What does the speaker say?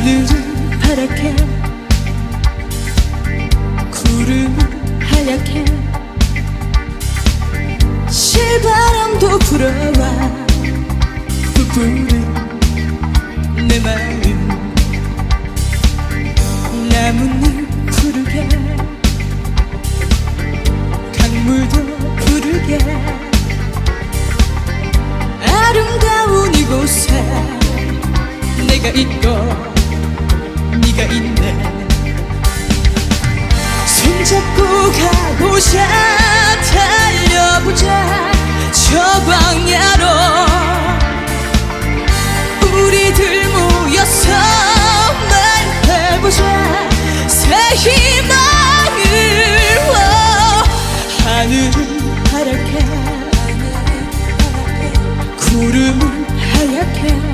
하늘은 파랗게 구름은 하얗게 실바람도 불어와 부푸는 내 마음 나뭇잎 푸르게 강물도 푸르게 아름다운 이곳에 내가 있고 달려보자 달려보자. 저 광야로 우리들 모여서 말해보자. 새 희망을 워 하늘 하얗게 구름 하얗게.